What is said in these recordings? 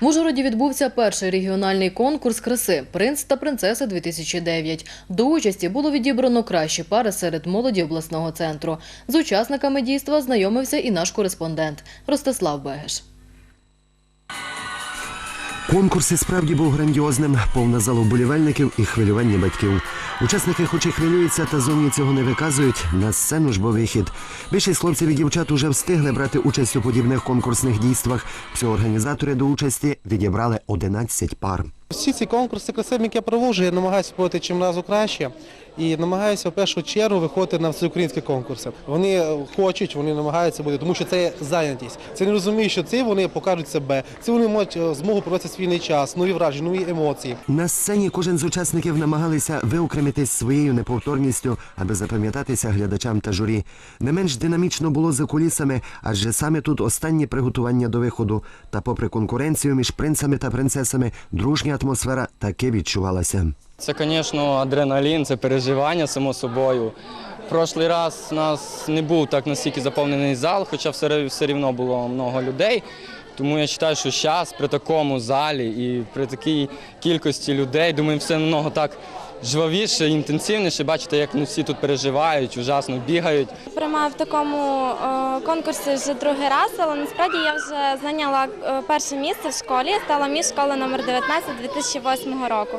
В Ужгороді відбувся перший регіональний конкурс краси Принц та принцеса 2009 До участі було відібрано кращі пари серед молоді обласного центру. З учасниками дійства знайомився і наш кореспондент Ростислав Бегеш. Конкурс і справді був грандіозним, повна зала вболівальників і хвилювання батьків. Учасники, хоч і хвилюються, та зовні цього не виказують. На сцену ж бо вихід. Більшість хлопців і дівчат уже встигли брати участь у подібних конкурсних дійствах. Всього організатори до участі відібрали 11 пар. Всі ці конкурси красиві, які я проводжу, я намагаюся проводити чим разу краще і намагаюся в першу чергу виходити на всеукраїнські конкурси. Вони е, хочуть, вони намагаються бути, тому що це зайнятість. Це не розуміють, що це вони покажуть себе. Це вони мають е, змогу провести свій час, нові враження, нові емоції. На сцені кожен з учасників намагалися виокремитись своєю неповторністю, аби запам'ятатися глядачам та журі. Не менш динамічно було за кулісами, адже саме тут останні приготування до виходу. Та попри конкуренцію між принцами та принцесами, дружня атмосфера таки відчувалася. Це, звісно, адреналін, це переживання само собою. Прошлий раз у нас не був так настільки заповнений зал, хоча все, все рівно було много людей. Тому я вважаю, що зараз при такому залі і при такій кількості людей, думаю, все намного так жвавіше, інтенсивніше. Бачите, як вони всі тут переживають, ужасно бігають. Приймаю в такому е, конкурсі вже другий раз, але насправді я вже зайняла е, перше місце в школі, стала між школи номер 19 2008 року.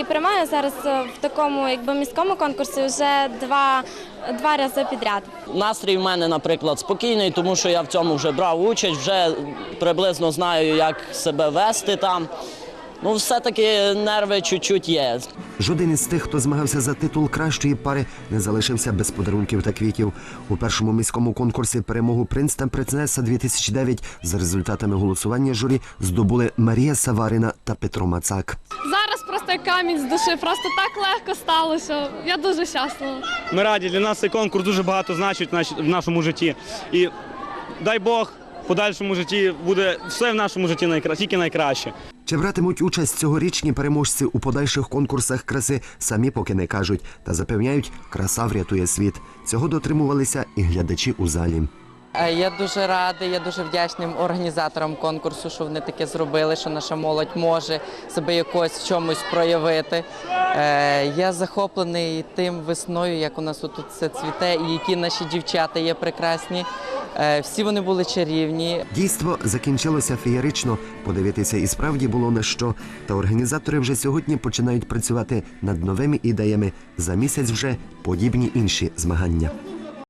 І приймаю зараз е, в такому якби міському конкурсі вже два, два рази підряд. Настрій в мене, наприклад, спокійний, тому що я в цьому вже брав участь, вже приблизно знаю, як себе вести там. Ну, все-таки нерви чуть-чуть є. Жоден із тих, хто змагався за титул кращої пари, не залишився без подарунків та квітів. У першому міському конкурсі перемогу принц та принцеса 2009 за результатами голосування журі здобули Марія Саварина та Петро Мацак. Зараз просто камінь з душі, просто так легко стало, що я дуже щаслива. Ми раді, для нас цей конкурс дуже багато значить в нашому житті. І дай Бог, в подальшому житті буде все в нашому житті найкра... тільки найкраще. Чи братимуть участь цьогорічні переможці у подальших конкурсах краси, самі поки не кажуть, та запевняють, краса врятує світ. Цього дотримувалися і глядачі у залі. Е, Я дуже радий, я дуже вдячним організаторам конкурсу, що вони таке зробили, що наша молодь може себе якось в чомусь проявити. Е, Я захоплений тим весною, як у нас тут все цвіте, і які наші дівчата є прекрасні. Е, Всі вони були чарівні. Дійство закінчилося феєрично. Подивитися і справді було на що. Та організатори вже сьогодні починають працювати над новими ідеями. За місяць вже подібні інші змагання.